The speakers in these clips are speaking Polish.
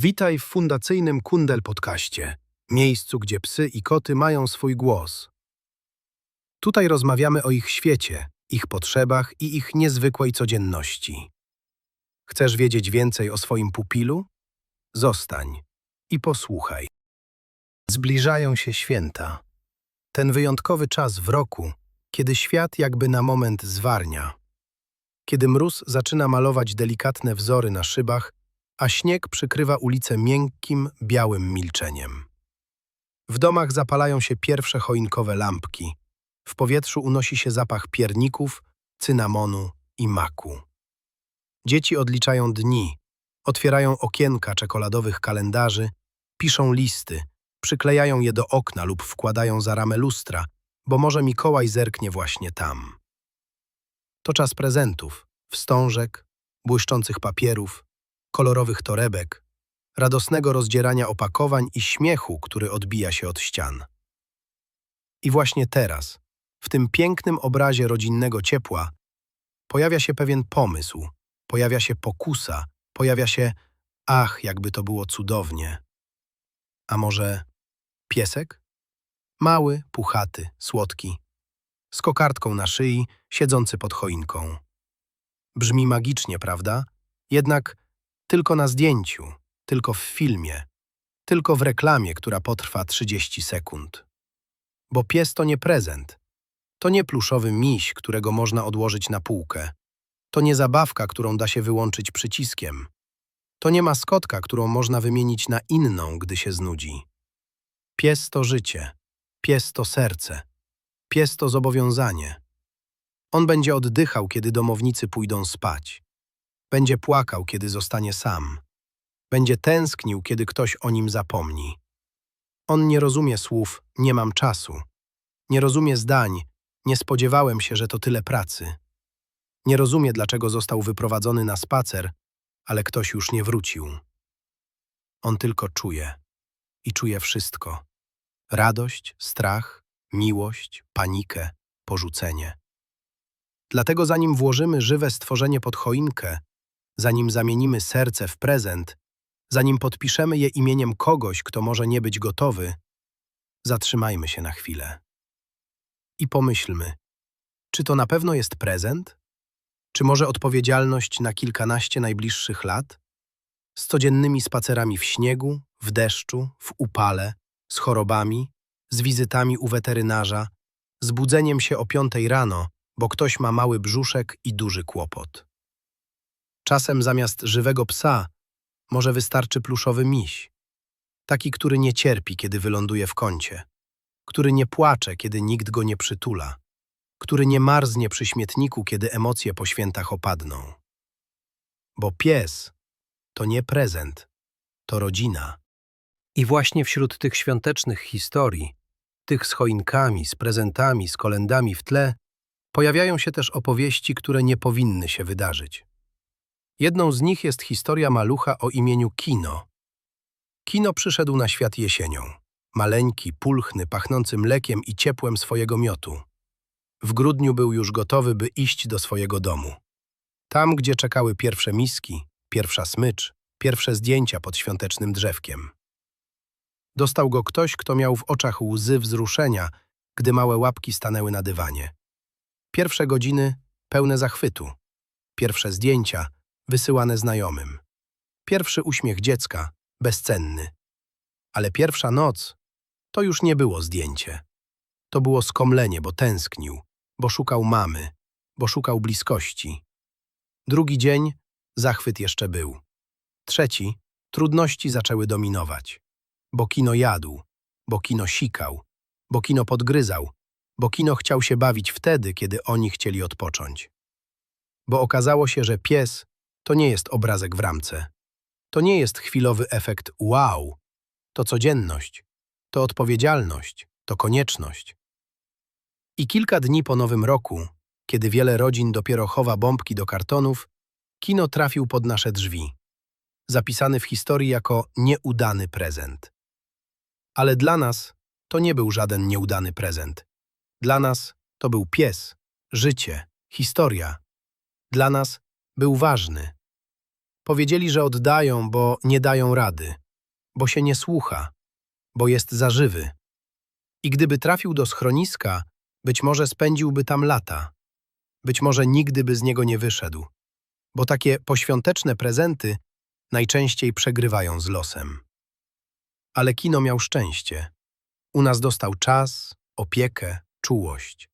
Witaj w fundacyjnym Kundel podcaście, miejscu, gdzie psy i koty mają swój głos. Tutaj rozmawiamy o ich świecie, ich potrzebach i ich niezwykłej codzienności. Chcesz wiedzieć więcej o swoim pupilu? Zostań i posłuchaj. Zbliżają się święta. Ten wyjątkowy czas w roku, kiedy świat jakby na moment zwarnia. Kiedy mróz zaczyna malować delikatne wzory na szybach, a śnieg przykrywa ulice miękkim, białym milczeniem. W domach zapalają się pierwsze choinkowe lampki. W powietrzu unosi się zapach pierników, cynamonu i maku. Dzieci odliczają dni, otwierają okienka czekoladowych kalendarzy, piszą listy, przyklejają je do okna lub wkładają za ramę lustra, bo może Mikołaj zerknie właśnie tam. To czas prezentów, wstążek, błyszczących papierów, kolorowych torebek, radosnego rozdzierania opakowań i śmiechu, który odbija się od ścian. I właśnie teraz, w tym pięknym obrazie rodzinnego ciepła, pojawia się pewien pomysł, pojawia się pokusa, pojawia się ach, jakby to było cudownie. A może piesek? Mały, puchaty, słodki, z kokardką na szyi, siedzący pod choinką. Brzmi magicznie, prawda? Jednak tylko na zdjęciu, tylko w filmie, tylko w reklamie, która potrwa 30 sekund. Bo pies to nie prezent. To nie pluszowy miś, którego można odłożyć na półkę. To nie zabawka, którą da się wyłączyć przyciskiem. To nie maskotka, którą można wymienić na inną, gdy się znudzi. Pies to życie. Pies to serce. Pies to zobowiązanie. On będzie oddychał, kiedy domownicy pójdą spać. Będzie płakał, kiedy zostanie sam. Będzie tęsknił, kiedy ktoś o nim zapomni. On nie rozumie słów nie mam czasu. Nie rozumie zdań nie spodziewałem się, że to tyle pracy. Nie rozumie, dlaczego został wyprowadzony na spacer, ale ktoś już nie wrócił. On tylko czuje. I czuje wszystko. Radość, strach, miłość, panikę, porzucenie. Dlatego zanim włożymy żywe stworzenie pod choinkę, zanim zamienimy serce w prezent, zanim podpiszemy je imieniem kogoś, kto może nie być gotowy, zatrzymajmy się na chwilę. I pomyślmy, czy to na pewno jest prezent? Czy może odpowiedzialność na kilkanaście najbliższych lat? Z codziennymi spacerami w śniegu, w deszczu, w upale, z chorobami, z wizytami u weterynarza, z budzeniem się o piątej rano, bo ktoś ma mały brzuszek i duży kłopot. Czasem zamiast żywego psa może wystarczy pluszowy miś. Taki, który nie cierpi, kiedy wyląduje w kącie. Który nie płacze, kiedy nikt go nie przytula. Który nie marznie przy śmietniku, kiedy emocje po świętach opadną. Bo pies to nie prezent, to rodzina. I właśnie wśród tych świątecznych historii, tych z choinkami, z prezentami, z kolendami w tle, pojawiają się też opowieści, które nie powinny się wydarzyć. Jedną z nich jest historia malucha o imieniu Kino. Kino przyszedł na świat jesienią. Maleńki, pulchny, pachnący mlekiem i ciepłem swojego miotu. W grudniu był już gotowy, by iść do swojego domu. Tam, gdzie czekały pierwsze miski, pierwsza smycz, pierwsze zdjęcia pod świątecznym drzewkiem. Dostał go ktoś, kto miał w oczach łzy wzruszenia, gdy małe łapki stanęły na dywanie. Pierwsze godziny pełne zachwytu. Pierwsze zdjęcia wysyłane znajomym. Pierwszy uśmiech dziecka bezcenny. Ale pierwsza noc to już nie było zdjęcie. To było skomlenie, bo tęsknił, bo szukał mamy, bo szukał bliskości. Drugi dzień zachwyt jeszcze był. Trzeci trudności zaczęły dominować. Bo kino jadł, bo kino sikał, bo kino podgryzał, bo kino chciał się bawić wtedy, kiedy oni chcieli odpocząć. Bo okazało się, że pies to nie jest obrazek w ramce. To nie jest chwilowy efekt wow. To codzienność, to odpowiedzialność, to konieczność. I kilka dni po nowym roku, kiedy wiele rodzin dopiero chowa bombki do kartonów, kino trafił pod nasze drzwi. Zapisany w historii jako nieudany prezent. Ale dla nas to nie był żaden nieudany prezent. Dla nas To był pies, życie, historia. Dla nas był ważny. Powiedzieli, że oddają, bo nie dają rady, bo się nie słucha, bo jest zażywy. I gdyby trafił do schroniska, być może spędziłby tam lata. Być może nigdy by z niego nie wyszedł, bo takie poświąteczne prezenty najczęściej przegrywają z losem. Ale kino miał szczęście. U nas dostał czas, opiekę, czułość.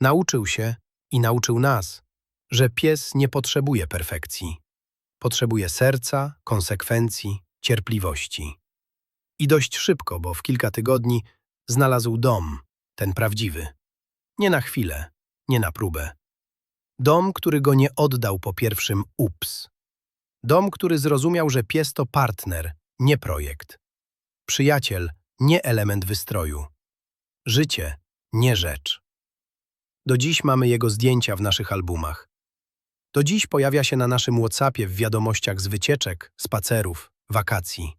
Nauczył się i nauczył nas, że pies nie potrzebuje perfekcji. Potrzebuje serca, konsekwencji, cierpliwości. I dość szybko, bo w kilka tygodni znalazł dom, ten prawdziwy. Nie na chwilę, nie na próbę. Dom, który go nie oddał po pierwszym ups. Dom, który zrozumiał, że pies to partner, nie projekt. Przyjaciel, nie element wystroju. Życie, nie rzecz. Do dziś mamy jego zdjęcia w naszych albumach. Do dziś pojawia się na naszym WhatsAppie w wiadomościach z wycieczek, spacerów, wakacji.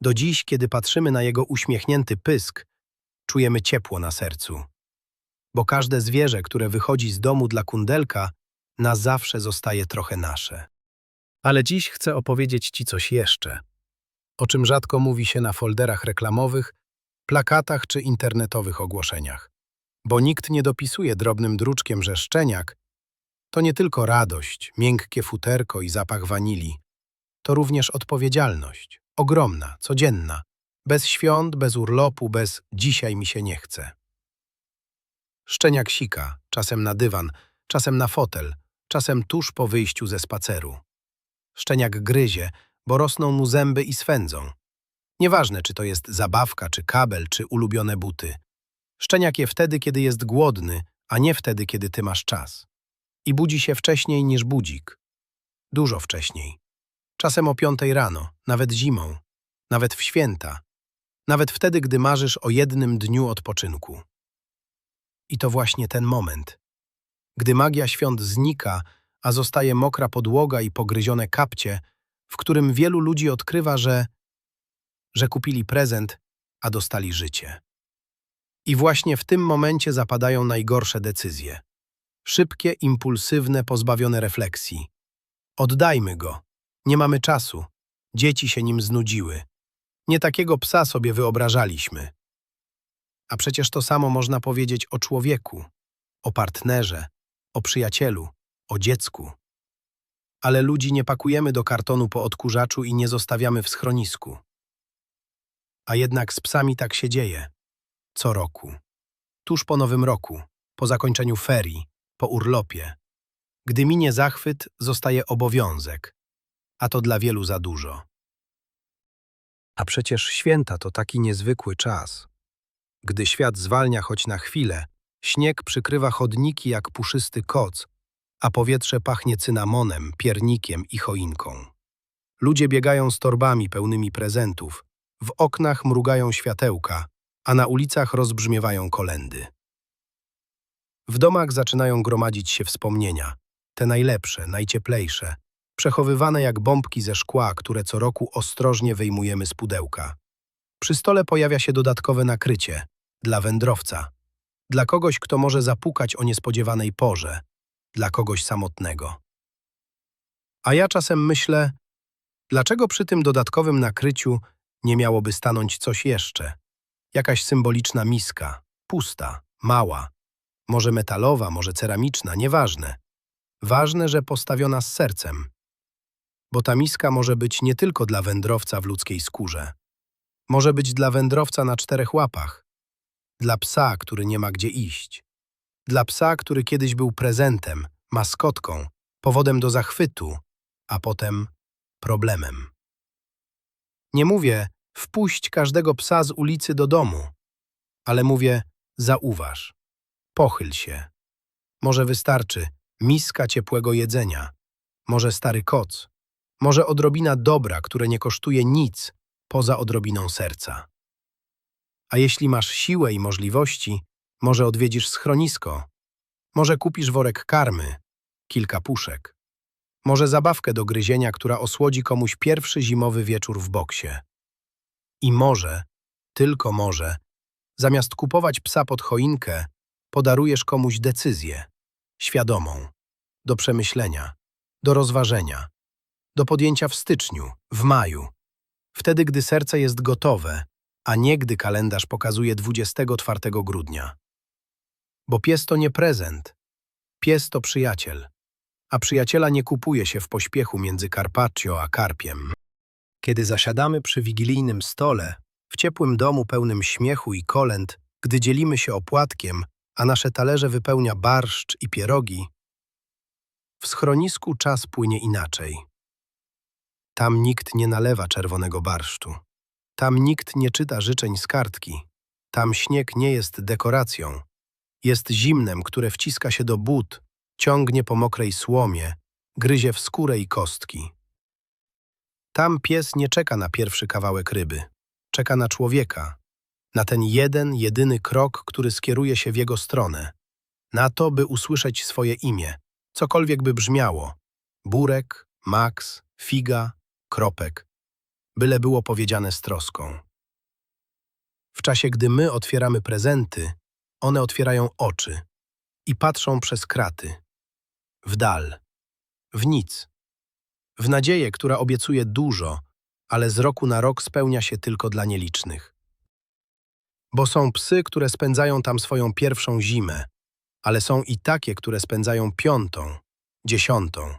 Do dziś, kiedy patrzymy na jego uśmiechnięty pysk, czujemy ciepło na sercu. Bo każde zwierzę, które wychodzi z domu dla kundelka, na zawsze zostaje trochę nasze. Ale dziś chcę opowiedzieć Ci coś jeszcze, o czym rzadko mówi się na folderach reklamowych, plakatach czy internetowych ogłoszeniach. Bo nikt nie dopisuje drobnym druczkiem, że szczeniak to nie tylko radość, miękkie futerko i zapach wanilii. To również odpowiedzialność, ogromna, codzienna, bez świąt, bez urlopu, bez dzisiaj mi się nie chce. Szczeniak sika, czasem na dywan, czasem na fotel, czasem tuż po wyjściu ze spaceru. Szczeniak gryzie, bo rosną mu zęby i swędzą. Nieważne, czy to jest zabawka, czy kabel, czy ulubione buty. Szczeniak je wtedy, kiedy jest głodny, a nie wtedy, kiedy ty masz czas. I budzi się wcześniej niż budzik. Dużo wcześniej. Czasem o piątej rano, nawet zimą, nawet w święta, nawet wtedy, gdy marzysz o jednym dniu odpoczynku. I to właśnie ten moment. Gdy magia świąt znika, a zostaje mokra podłoga i pogryzione kapcie, w którym wielu ludzi odkrywa, że, że kupili prezent, a dostali życie. I właśnie w tym momencie zapadają najgorsze decyzje. Szybkie, impulsywne, pozbawione refleksji. Oddajmy go. Nie mamy czasu. Dzieci się nim znudziły. Nie takiego psa sobie wyobrażaliśmy. A przecież to samo można powiedzieć o człowieku, o partnerze, o przyjacielu, o dziecku. Ale ludzi nie pakujemy do kartonu po odkurzaczu i nie zostawiamy w schronisku. A jednak z psami tak się dzieje. Co roku. Tuż po nowym roku, po zakończeniu ferii, po urlopie. Gdy minie zachwyt, zostaje obowiązek, a to dla wielu za dużo. A przecież święta to taki niezwykły czas. Gdy świat zwalnia choć na chwilę, śnieg przykrywa chodniki jak puszysty koc, a powietrze pachnie cynamonem, piernikiem i choinką. Ludzie biegają z torbami pełnymi prezentów, w oknach mrugają światełka, a na ulicach rozbrzmiewają kolendy. W domach zaczynają gromadzić się wspomnienia, te najlepsze, najcieplejsze, przechowywane jak bombki ze szkła, które co roku ostrożnie wyjmujemy z pudełka. Przy stole pojawia się dodatkowe nakrycie dla wędrowca, dla kogoś, kto może zapukać o niespodziewanej porze, dla kogoś samotnego. A ja czasem myślę, dlaczego przy tym dodatkowym nakryciu nie miałoby stanąć coś jeszcze? Jakaś symboliczna miska, pusta, mała, może metalowa, może ceramiczna, nieważne. Ważne, że postawiona z sercem. Bo ta miska może być nie tylko dla wędrowca w ludzkiej skórze. Może być dla wędrowca na czterech łapach. Dla psa, który nie ma gdzie iść. Dla psa, który kiedyś był prezentem, maskotką, powodem do zachwytu, a potem problemem. Nie mówię, wpuść każdego psa z ulicy do domu, ale mówię, zauważ, pochyl się. Może wystarczy miska ciepłego jedzenia, może stary koc, może odrobina dobra, które nie kosztuje nic poza odrobiną serca. A jeśli masz siłę i możliwości, może odwiedzisz schronisko, może kupisz worek karmy, kilka puszek, może zabawkę do gryzienia, która osłodzi komuś pierwszy zimowy wieczór w boksie. I może, tylko może, zamiast kupować psa pod choinkę, podarujesz komuś decyzję, świadomą, do przemyślenia, do rozważenia, do podjęcia w styczniu, w maju, wtedy gdy serce jest gotowe, a nie gdy kalendarz pokazuje 24 grudnia. Bo pies to nie prezent, pies to przyjaciel, a przyjaciela nie kupuje się w pośpiechu między carpaccio a karpiem. Kiedy zasiadamy przy wigilijnym stole, w ciepłym domu pełnym śmiechu i kolęd, gdy dzielimy się opłatkiem, a nasze talerze wypełnia barszcz i pierogi, w schronisku czas płynie inaczej. Tam nikt nie nalewa czerwonego barszczu. Tam nikt nie czyta życzeń z kartki. Tam śnieg nie jest dekoracją. Jest zimnem, które wciska się do but, ciągnie po mokrej słomie, gryzie w skórę i kostki. Tam pies nie czeka na pierwszy kawałek ryby. Czeka na człowieka, na ten jeden, jedyny krok, który skieruje się w jego stronę. Na to, by usłyszeć swoje imię, cokolwiek by brzmiało. Burek, Max, Figa, Kropek. Byle było powiedziane z troską. W czasie, gdy my otwieramy prezenty, one otwierają oczy i patrzą przez kraty. W dal. W nic. W nadzieję, która obiecuje dużo, ale z roku na rok spełnia się tylko dla nielicznych. Bo są psy, które spędzają tam swoją pierwszą zimę, ale są i takie, które spędzają piątą, dziesiątą.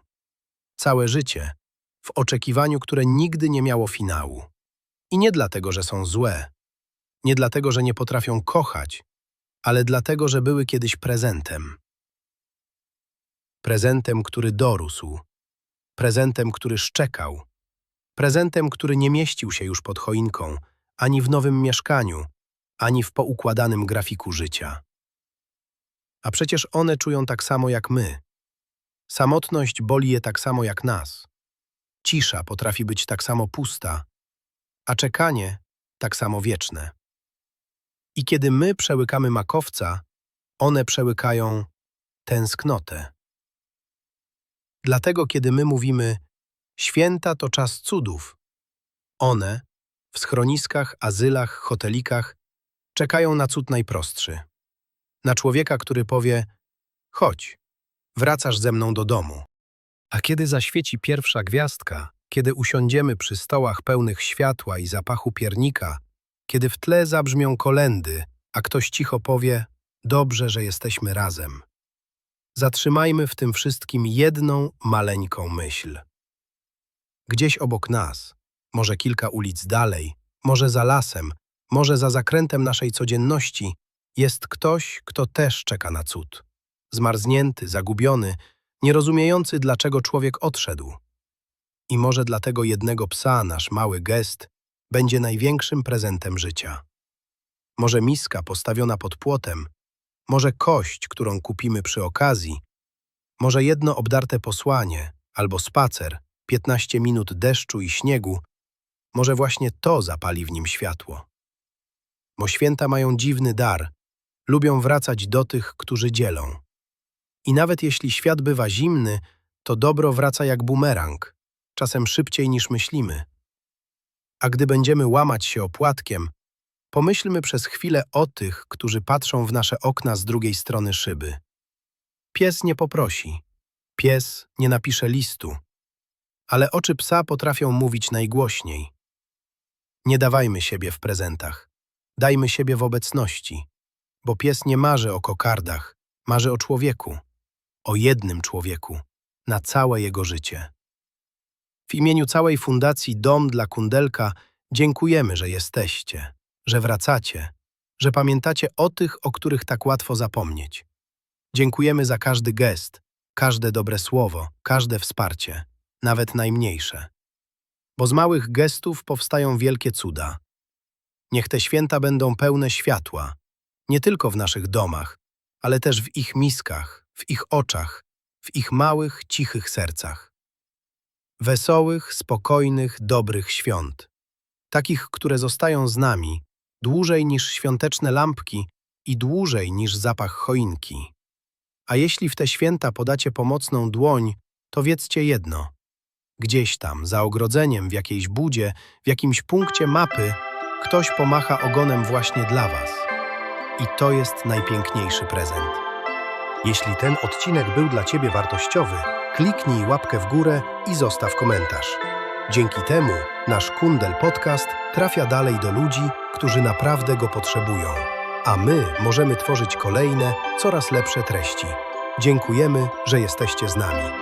Całe życie, w oczekiwaniu, które nigdy nie miało finału. I nie dlatego, że są złe, nie dlatego, że nie potrafią kochać, ale dlatego, że były kiedyś prezentem. Prezentem, który dorósł, prezentem, który szczekał, prezentem, który nie mieścił się już pod choinką, ani w nowym mieszkaniu, ani w poukładanym grafiku życia. A przecież one czują tak samo jak my. Samotność boli je tak samo jak nas. Cisza potrafi być tak samo pusta, a czekanie tak samo wieczne. I kiedy my przełykamy makowca, one przełykają tęsknotę. Dlatego, kiedy my mówimy święta to czas cudów, one w schroniskach, azylach, hotelikach czekają na cud najprostszy. Na człowieka, który powie: Chodź, wracasz ze mną do domu. A kiedy zaświeci pierwsza gwiazdka, kiedy usiądziemy przy stołach pełnych światła i zapachu piernika, kiedy w tle zabrzmią kolendy, a ktoś cicho powie: Dobrze, że jesteśmy razem. Zatrzymajmy w tym wszystkim jedną maleńką myśl. Gdzieś obok nas, może kilka ulic dalej, może za lasem, może za zakrętem naszej codzienności, jest ktoś, kto też czeka na cud. Zmarznięty, zagubiony, nierozumiejący, dlaczego człowiek odszedł. I może dla tego jednego psa nasz mały gest będzie największym prezentem życia. Może miska postawiona pod płotem, może kość, którą kupimy przy okazji, może jedno obdarte posłanie albo spacer, 15 minut deszczu i śniegu, może właśnie to zapali w nim światło. Bo święta mają dziwny dar, lubią wracać do tych, którzy dzielą. I nawet jeśli świat bywa zimny, to dobro wraca jak bumerang, czasem szybciej niż myślimy. A gdy będziemy łamać się opłatkiem, pomyślmy przez chwilę o tych, którzy patrzą w nasze okna z drugiej strony szyby. Pies nie poprosi, pies nie napisze listu, ale oczy psa potrafią mówić najgłośniej. Nie dawajmy siebie w prezentach, dajmy siebie w obecności, bo pies nie marzy o kokardach, marzy o człowieku. O jednym człowieku. Na całe jego życie. W imieniu całej Fundacji Dom dla Kundelka dziękujemy, że jesteście, że wracacie, że pamiętacie o tych, o których tak łatwo zapomnieć. Dziękujemy za każdy gest, każde dobre słowo, każde wsparcie, nawet najmniejsze. Bo z małych gestów powstają wielkie cuda. Niech te święta będą pełne światła, nie tylko w naszych domach, ale też w ich miskach, w ich oczach, w ich małych, cichych sercach. Wesołych, spokojnych, dobrych świąt. Takich, które zostają z nami dłużej niż świąteczne lampki i dłużej niż zapach choinki. A jeśli w te święta podacie pomocną dłoń, to wiedzcie jedno. Gdzieś tam, za ogrodzeniem, w jakiejś budzie, w jakimś punkcie mapy, ktoś pomacha ogonem właśnie dla was. I to jest najpiękniejszy prezent. Jeśli ten odcinek był dla Ciebie wartościowy, kliknij łapkę w górę i zostaw komentarz. Dzięki temu nasz Kundel Podcast trafia dalej do ludzi, którzy naprawdę go potrzebują, a my możemy tworzyć kolejne, coraz lepsze treści. Dziękujemy, że jesteście z nami.